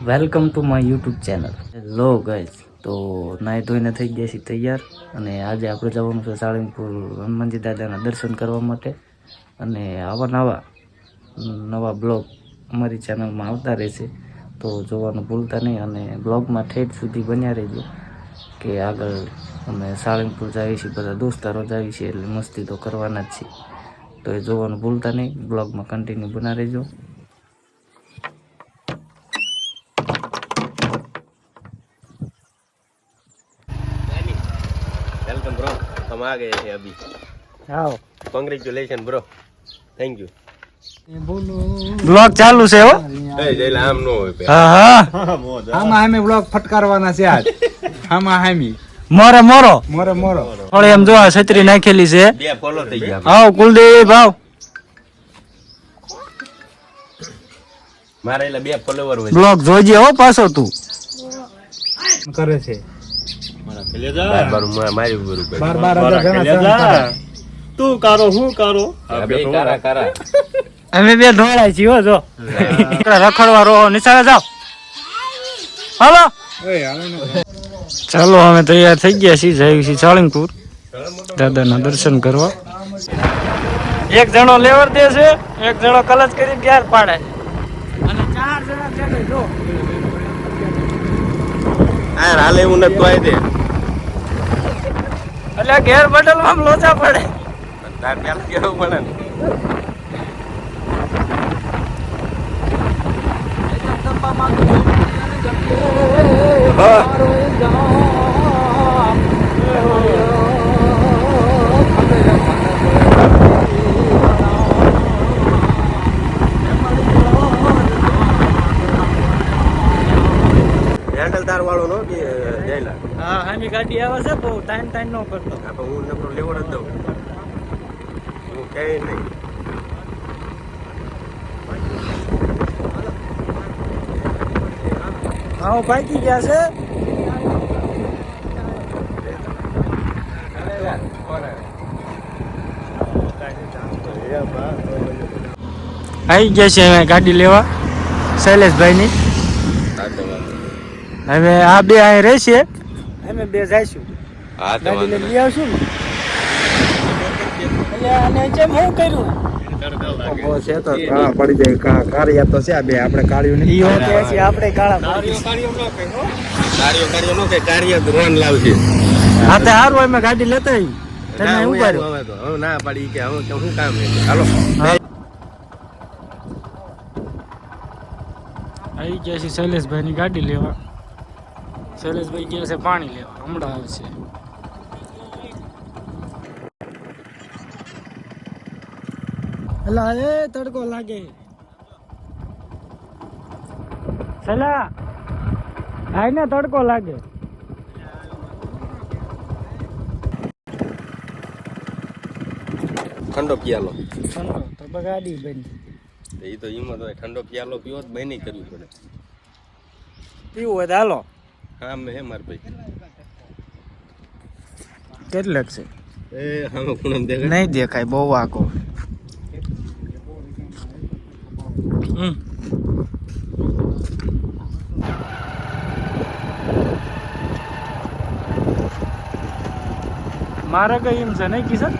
Welcome to my YouTube channel. Law guys તો નાહી ધોઈને થઈ ગયા છીએ તૈયાર અને આજે આપણે જવાનું છે સાળંગપુર હનુમાનજી દાદાના દર્શન કરવા માટે. અને આવા નવા નવા બ્લોગ અમારી ચેનલમાં આવતા રહેશે. તો જોવાનું ભૂલતા નહીં અને બ્લોગમાં ઠેઠ સુધી બન્યા રહેજો કે આગળ અમે સાળંગપુર જઈએ છીએ, બધા દોસ્તારો જઈએ છીએ એટલે મસ્તી તો કરવાના જ છીએ. તો એ જોવાનું ભૂલતા નહીં, બ્લોગમાં કન્ટિન્યુ બના રહેજો. हम आ गए हैं अभी આવો congratulation bro thank you blog ચાલુ છે હો ए જેલા આમ નો હોય હા હા આમાં હામે બ્લોક ફટકારવાના છે આજ આમાં હામી મોરે મોરો મોરે મોરો થોડી એમ જો આ છત્રી નાખેલી છે બે ફોલો થઈ ગયા આવ કુલદીપ આવ મારા એટલે બે ફોલોવર હોય બ્લોગ જોજે હો પાછો તું કરે છે તું કારો હું કારો. બે કારા કારા. અમે બે ધોળાય છીએ જો. રખડવા રહો નિશાળે જાઓ. હાલો. ઓય, હાલો ને. ચાલો અમે તૈયાર થઈ ગયા છીએ જઈએ છીએ સાળંગપુર દાદાના દર્શન કરવા. એક જણો લેવર દે છે એક જણો કલચ કરી ગેર પાડે અને ચાર જણા છે જો. આ હાલે એવું નથી તો આઈ દે. એટલે ઘેર બટલમાં લોચા પડે. તાર પેલા કેવું પડે ને? હેન્ડલ તાર વાળો નો કે જયલા હા હામી ગાડી આવે છે બહુ ટાઈમ ટાઈમ નો કરતો આ પણ હું નકરો લેવો જ દઉં હું કઈ નહીં હા પાકી ગયા છે. આવી ગયા છે હવે ગાડી લેવા શૈલેષભાઈની. હવે આ બે અહીં રહેશે. અમે બે જઈશું. હા તો ગાડી લઈ આવશું ને? એટલે આને જેમ હું કર્યું. છે તો કાળા પડી જાય. કા- કાળિયા તો છે આ બે આપણે કાળિયું ઈ હોતે છે આપણે કાળા પડી કાર્યો કાર્યો નો કે કાર્ય રોન લાવશે. હા તો હારું અમે ગાડી લેતા આવી તમે હું ઊભા રહ્યો. હવે તો ના પાડી કે હવે શું કામ છે? હાલો. આવી ગયા છે શૈલેષભાઈની ગાડી લેવા. શૈલેષભાઈ ગયા છે પાણી લેવા. હમણાં આવશે. અલા એ તડકો લાગે. સલા ને તડકો લાગે. ઠંડો પિયાલો. ઠંડો તો બગાડી બની. એ તો હિંમત હોય ઠંડો પિયાલો પીવો તો બની કરવી પડે. પીવું હોય હાલો. હા મેં હે માર ભાઈ. કેટલેક છે? એ હવે પૂનમ દેખાય. નહીં દેખાય બહુ આખો હમ મારે કઈ એમ છે, નહીં કિશન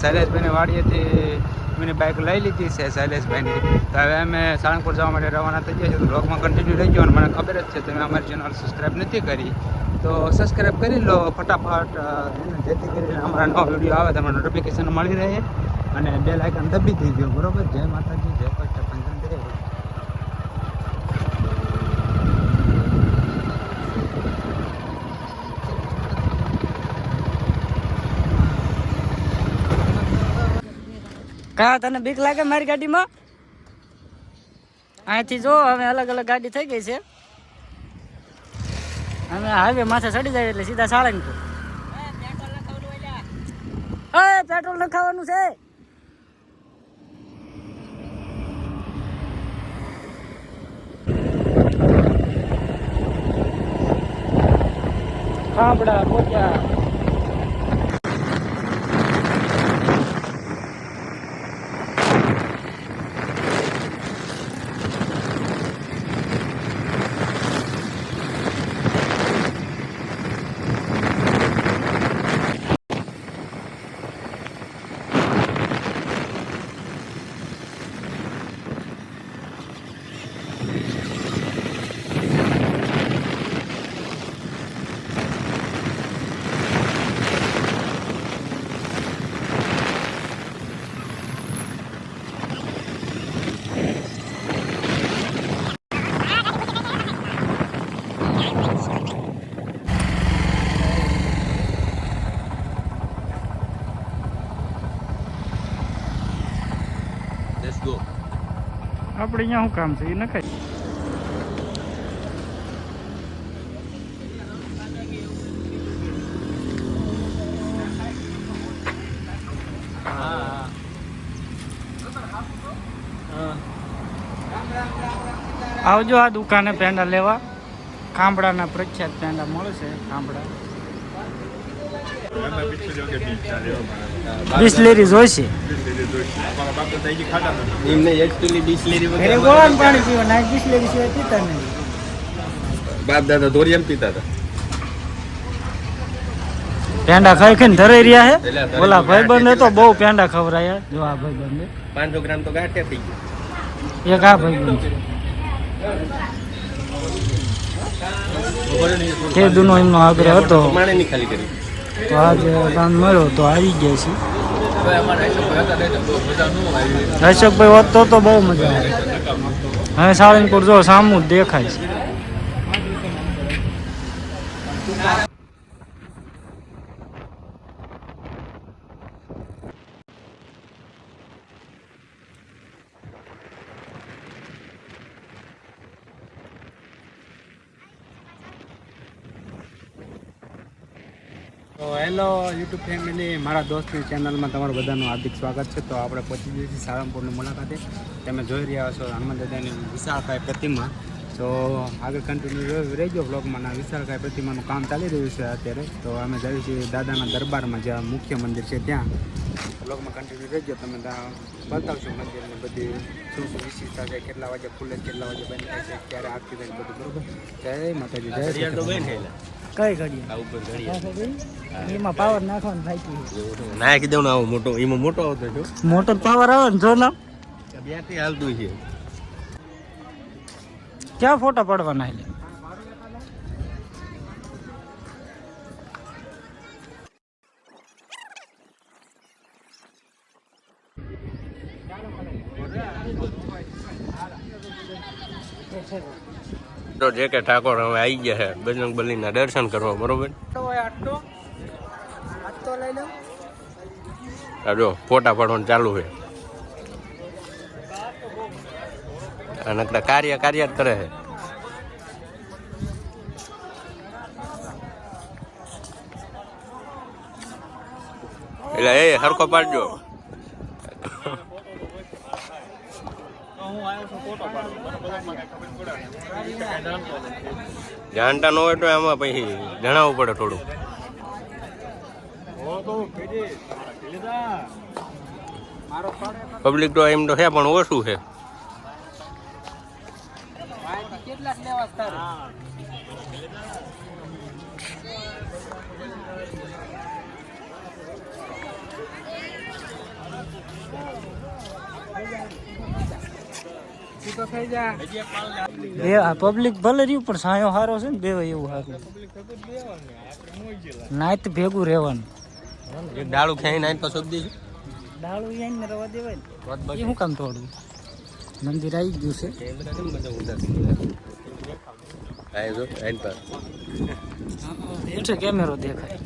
શૈલેષભાઈની વાડીએથી મેં બાઇક લઈ લીધી છે શૈલેષભાઈની. તો હવે અમે સાળંગપુર જવા માટે રવાના થઈ ગયા છે તો બ્લોગમાં કન્ટિન્યુ રહી ગયો અને મને ખબર જ છે, તમે અમારી ચેનલ સબસ્ક્રાઈબ નથી કરી. તો સબસ્ક્રાઈબ કરી લો, ફટાફટ જેથી કરીને અમારા નવા વીડિયો આવે તમને નોટિફિકેશન મળી રહે અને બે લાઇકન દબી થઈ ગયો બરોબર? જય માતાજી, જય પંચમ દેવ કા તને બીક લાગે મારી ગાડીમાં? અહીંથી જો, હવે અલગ અલગ ગાડી થઈ ગઈ છે. અમે હાઈવે માથે ચડી જાય એટલે સીધા સાળંગપુર એ પેટ્રોલ નખાવાનું છે. ખાંભડા પોચા લેટ્સ ગો આપણે અહીંયા શું કામ છે? એ નખાય. આવજો આ દુકાને પેંડા લેવા. ખાંભડાના પ્રખ્યાત પેંડા મળશે ખાંભડા. બિસ્લેરી જોઈશે એમને એકચ્યુઅલી બિસ્લેરી ઘરે ગોળાનું પાણી પીવા ના બિસ્લેરી સિવાય પીતા નહીં બાપ દાદા ધોરિયમ પીતા હતા પેંડા ખાઈ ખાઈને ધરાઈ રહ્યા હે ઓલા ભાઈબંધ તો બહુ પેંડા ખવડાયા જો આ ભાઈબંધે પાંચસો ગ્રામ તો ગાંઠિયા થઈ ગયા એક આ ભાઈબંધ છે દુનો એમનો આગ્રહ હતો માણે ની ખાલી કરી તો આજે કામ મળ્યો તો આવી ગયા છે હર્ષકભાઈ હોત તો બહુ મજા આવે. હવે સાળંગપુર જો સામું દેખાય છે તો હેલો યુટ્યુબ ફેમિલી મારા દોસ્તની ચેનલમાં તમારું બધાનું હાર્દિક સ્વાગત છે. તો આપણે પહોંચી ગઈએ છીએ મુલાકાતે. તમે જોઈ રહ્યા છો હનુમાન દાદાની વિશાળકાય પ્રતિમા. તો આગળ કન્ટિન્યુ રહેજો બ્લોગમાં ના વિશાળકાય પ્રતિમાનું કામ ચાલી રહ્યું છે અત્યારે. તો અમે જઈએ છીએ દાદાના દરબારમાં જ્યાં મુખ્ય મંદિર છે ત્યાં. બ્લોગમાં કન્ટિન્યુ રહેજો. તમે ત્યાં બતાવશો મંદિરની બધી શું શું વિશેષતા છે કેટલા વાગે ખુલે કેટલા વાગે બંધ થાય છે ક્યારે આરતી થાય બધું બરોબર. જય માતાજી જય. કઈ ઘડી આ ઉપર ઘડિયાળ એમાં પાવર નાખવાનું થાય નાખી દઉં ને આવો મોટો એમાં મોટો આવતો જો મોટો પાવર આવે ને જો ના. બેટરી હાલતું છે. ક્યાં ફોટા પાડવાના એટલે તો જે કે ઠાકોર હવે આવી ગયા છે, બજરંગ બલીના દર્શન કરવા, બરોબર? જો, ફોટા પાડવાનું ચાલુ છે. આ નકરા કાર્ય કાર્ય જ કરે છે. એટલે એ હરખો પાડજો. જાણતા ન હોય તો એમાં પછી જણાવવું પડે થોડું પબ્લિક તો એમ તો છે પણ ઓછું છે. આ પબ્લિક ભલે રહ્યું પણ સાયો સારો છે ને બે એવું સારું નાઈત ભેગું રહેવાનું. એક ડાળું ખાઈ નાખી તો ડાળું રવા દેવાય ને. શું કામ થોડું મંદિર આવી ગયું છે. કેમેરો દેખાય.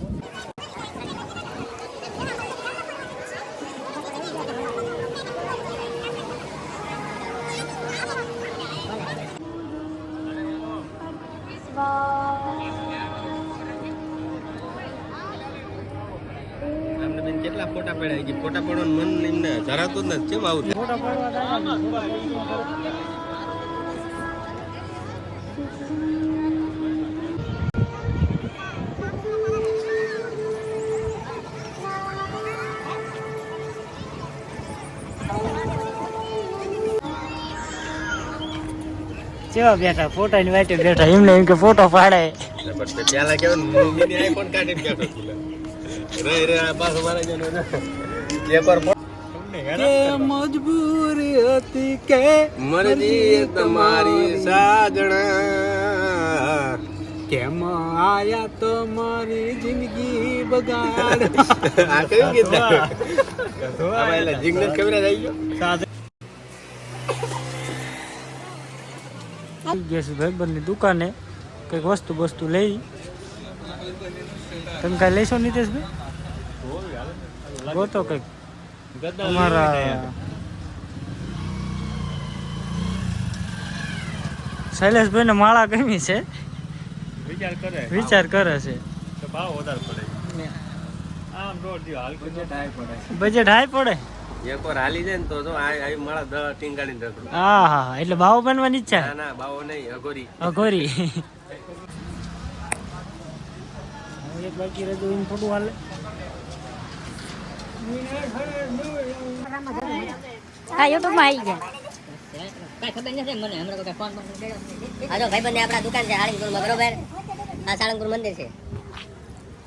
કેટલા ફોટા પડ્યા કે ફોટા પડવાનું મન એમને ધરાતું જ નથી. કેમ આવું ફોટા પાડવા કેવા બેઠા? ફોટા ની વાટે બેઠા. એમને એમ કે ફોટો પાડે. તે પેલા કેવું આઈફોન કાઢીને બેઠો રે રે આ પાછો મારે જનો એક વાર મજબૂરી હતી કે મરજી તમારી સાજણા. કેમ આયા તો મારી જિંદગી બગાડ? આ કયું ગીત? આમાં એટલે જીગ્નેશ કવિરાજ આવી ગયો? ગયા છે ભાઈબંધની દુકાને. કંઈક વસ્તુ વસ્તુ લઈ. તમે કઈ લેશો નીતેશભાઈ? ગોતો કંઈક. અમારા શૈલેષભાઈ ને માળા ગમી છે. વિચાર કરે. છે. બજેટ હાઈ બજેટ હાઈ પડે. એક હાલી જાય ને તો જો આ આવી માળા દ ટીંગાડીને રખડું. હા હા. એટલે ભાવ બનવાની ઈચ્છા ના ના બાવો નહીં અઘોરી. અઘોરી. એક બાકી રહ્યું એમ થોડું હાલે હા યુટ્યુબમાં આવી ગયા. કાંઈ ખબર નથી મને હમણાં કોઈ ફોન ફોન હા જો ભાઈબંધને આપણા દુકાન છે સાળંગપુરમાં બરોબર? આ સાળંગપુર મંદિર છે.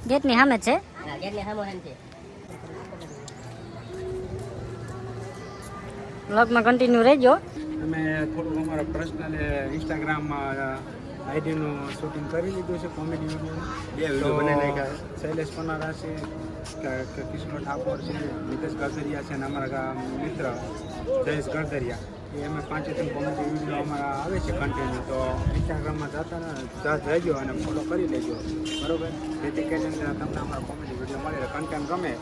ગેટની સામે જ છે? હા ગેટની સામો છે. બ્લોગમાં કન્ટિન્યુ રહેજો. અમે થોડુંક અમારા પર્સનલ ઇન્સ્ટાગ્રામમાં આઈડીનું શૂટિંગ કરી લીધું છે કોમેડી બે વીડિયો બનાવી શૈલેષ પનારા છે કિશોર ઠાકોર છે નિતેશ ગરદરિયા છે અને અમારા મિત્ર જયેશ ગરદરિયા એ અમે પાંચે ત્રણ કોમેડી વીડિયો અમારા આવે છે કન્ટિન્યુ તો ઇન્સ્ટાગ્રામમાં જતા ને ત્યાં રહેજો અને ફોલો કરી લેજો. બરોબર? જેથી કરીને તમને અમારા કોમેડી વીડિયો મળે. કન્ટેન્ટ ગમે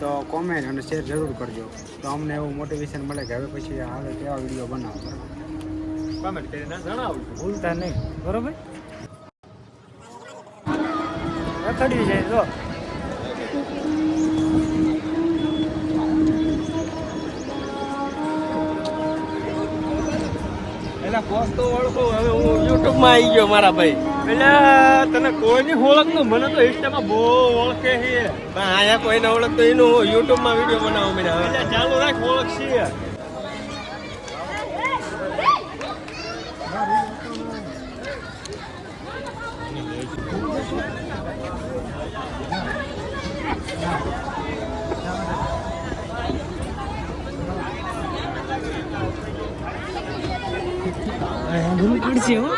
તો કોમેન્ટ અને શેર જરૂર કરજો. તો અમને એવું મોટિવેશન મળે કે હવે પછી આગળ કેવા વીડિયો બનાવો. કોમેન્ટ કરીને જણાવજો. ભૂલતા નહીં. બરોબર? રખડ્યું જાય જો. એના પોસ્ટ તો ઓળખું હવે હું યુટ્યુબમાં આવી ગયો મારા ભાઈ. એટલે તને કોઈની ઓળખતું મને તો ઇન્સ્ટામાં બહુ ઓળખે છે. પણ આયા કોઈને ઓળખતો એનું યુટ્યુબમાં વીડિયો બનાવું મેં એટલે ચાલુ રાખ ઓળખશી ભૂલ પડશે હો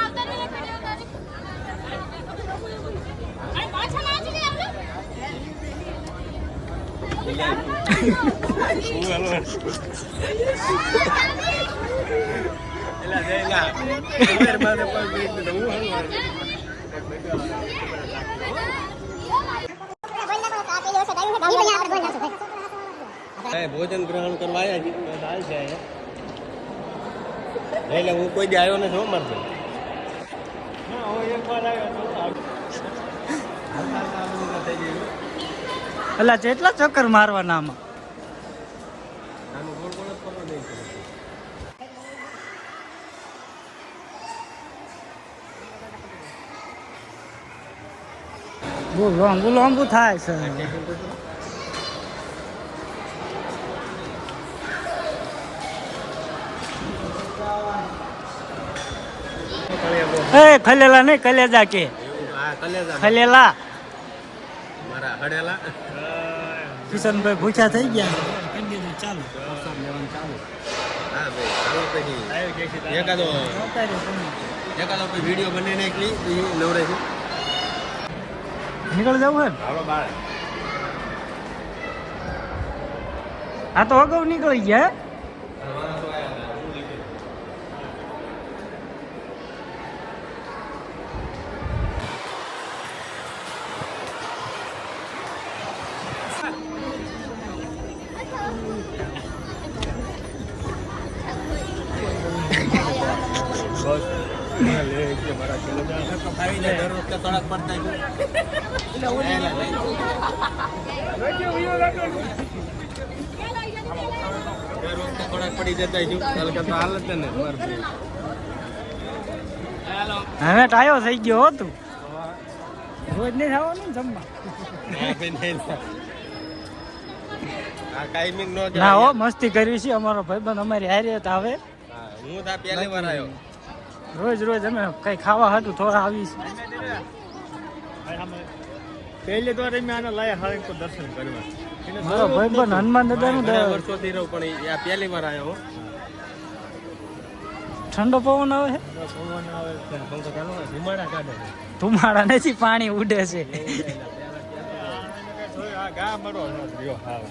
એલા જય ના ઉમેર માથે પગ મૂકી દીધો. હું હળવું હળવું. એ ભોજન ગ્રહણ કરવા આવ્યા છે એટલે હું કોઈ આવ્યો નથી હો મારતો એટલે જેટલા ચક્કર મારવાના આમાં આનું ગોળ ગોળ જ ફરવા દે છે. બહુ લાંબુ લાંબુ થાય ખલેલા નહીં કલેજા કે. ખલેલા. કિશનભાઈ ભૂખ્યા થઈ ગયા. ચાલો એકાદો એકાદો વીડિયો બની નાખી તો એ નવરે છે નીકળ જવું હે આ તો અગાઉ નીકળી ગયા. હે? આવી જાય દર વખતે સડક પર થાય દર વખતે થોડાક પડી જતા છું ચાલ કે તો હાલ જ ને હવે ટાયો થઈ ગયો હો તું. રોજ નહીં થવાનું ને જમવા. ના ભાઈ નહીં ના. આ ટાઈમિંગ નો ના હો મસ્તી કરવી છે અમારો ભાઈબંધ અમારી હારે આવે. હા, હું તો આ પહેલી વાર આવ્યો. રોજ રોજ અમે કઈ ખાવા હતું થોડા આવીશ પહેલી વાર અમે આને લાયા હાળંગપુર દર્શન કરવા. મારો ભાઈ પણ હનુમાન દાદા નું વર્ષોથી રહું પણ આ પહેલી વાર આવ્યો ઠંડો પવન આવે છે? પવન આવે પંખો ચાલુ હોય ધુમાડા કાઢે ધુમાડા નથી પાણી ઉડે છે. ગા મરો રહ્યો હાવ.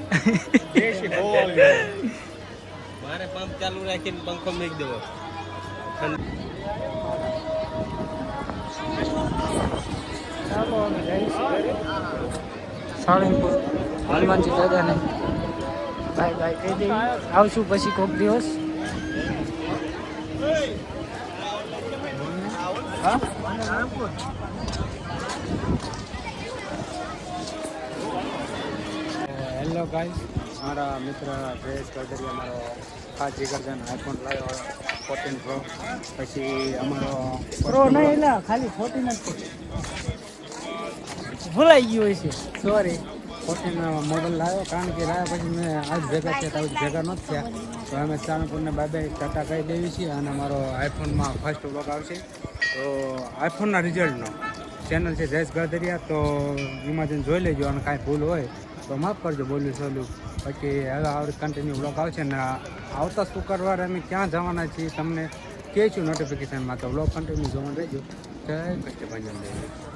દેશી બહુ મારે પંપ ચાલુ રાખીને પંખો મૂકી દેવો. સાળંગપુર. હનુમાનજી દાદાને બાય બાય કહી દઈએ આવશું પછી કોક દિવસ. હેલો ગાઈસ મારા મિત્ર જયેશ ચૌધરી અમારો ખાસ જીગરજન આઈફોન લાવ્યો ફોર્ટીન પ્રો પછી અમારો પ્રો નહીં એટલે ખાલી ફોર્ટી નથી ભૂલાઈ ગયું છે. સોરી ફોર્ટીન મોડલ લાવ્યો કારણ કે લાવ્યા પછી મેં આજ ભેગા છે તો ભેગા નથી થયા. તો અમે સાણપુરને બાય ટાટા કહી દેવી છીએ અને અમારો આઈફોનમાં ફર્સ્ટ બ્લોગ આવશે. તો આઈફોનના રિઝલ્ટનો ચેનલ છે જયેશ ગરદરિયા તો એમાં જોઈ લેજો અને કાંઈ ભૂલ હોય તો માફ કરજો બોલ્યું સોલ્યું. બાકી હવે આવડે કન્ટિન્યુ બ્લોગ આવશે ને આવતા શુક્રવારે અમે ક્યાં જવાના છીએ, તમને કહેશું નોટિફિકેશનમાં તો બ્લોગ કન્ટિન્યુ જોવાનું રહેજો. જય કષ્ટભંજન દેવી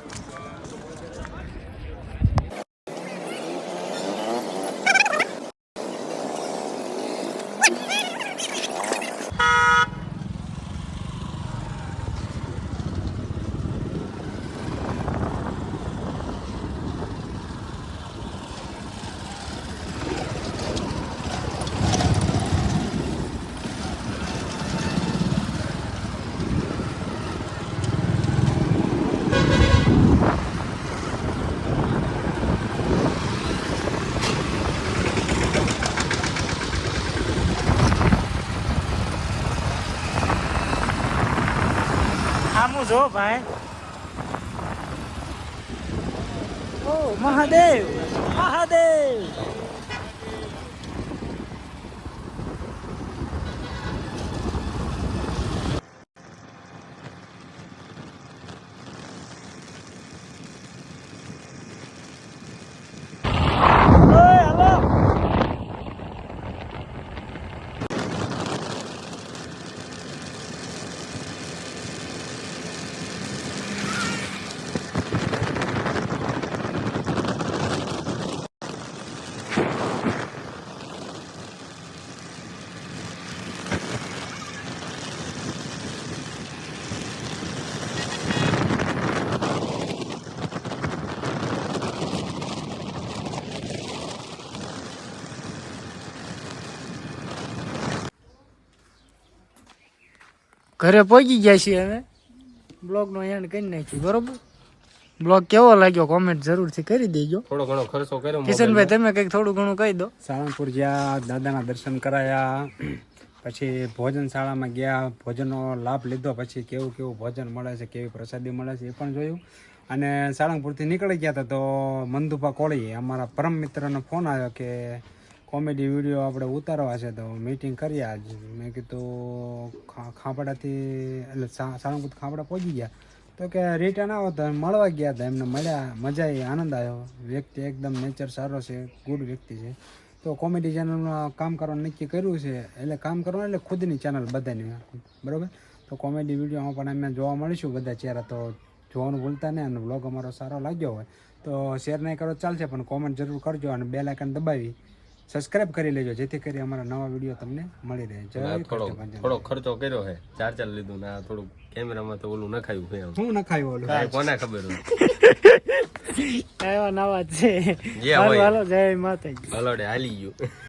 આમું જો ભાઈ. ઓ મહાદેવ મહાદેવ ઓય, હાલો. ઘરે પહોંચી ગયા છીએ હવે બ્લોગનો એન્ડ કરી નાખ્યું બરોબર? બ્લોગ કેવો લાગ્યો કોમેન્ટ જરૂરથી કરી દેજો. થોડો ઘણો ખર્ચો કર્યો કિશનભાઈ તમે કંઈક થોડું ઘણું કહી દો. સાળંગપુર ગયા દાદાના દર્શન કરાયા પછી ભોજનશાળામાં ગયા ભોજનનો લાભ લીધો પછી કેવું કેવું ભોજન મળે છે કેવી પ્રસાદી મળે છે એ પણ જોયું. અને સાળંગપુરથી નીકળી ગયા હતા તો મંદુપા કોળી અમારા પરમ મિત્રનો ફોન આવ્યો કે કોમેડી વીડિયો આપણે ઉતારવા છે તો મીટિંગ કરી આજ. મેં કીધું ખાંપડાથી એટલે સાળંગપુર ખાંપડા પહોંચી ગયા. તો કે રિટર્ન આવો તો મળવા ગયા હતા એમને મળ્યા, મજા આવી, આનંદ આવ્યો. વ્યક્તિ એકદમ નેચર સારો છે ગુડ વ્યક્તિ છે. તો કોમેડી ચેનલમાં કામ કરવાનું નક્કી કર્યું છે, એટલે કામ કરવાનું એટલે ખુદની ચેનલ બધાની. બરાબર? તો કોમેડી વિડીયોમાં પણ અમે જોવા મળીશું બધા ચહેરા તો જોવાનું ભૂલતા નહીં અને બ્લોગ અમારો સારો લાગ્યો હોય તો શેર નહીં કરો, ચાલશે પણ કોમેન્ટ જરૂર કરજો અને બે લાઇકન દબાવી. સબસ્ક્રાઇબ કરી લેજો જેથી કરી અમારા નવા વીડિયો તમને મળી રહે. જય થોડો થોડો ખર્ચો કર્યો છે ચાર ચાર લીધું ને આ થોડું કેમેરામાં તો ઓલું નખાયું છે હું નખાયું ઓલું? કોને ખબર હોય? આવ્યા નવા છે. જે હોય. હાલો જય માતાજી. હલોડે હાલી ગયું.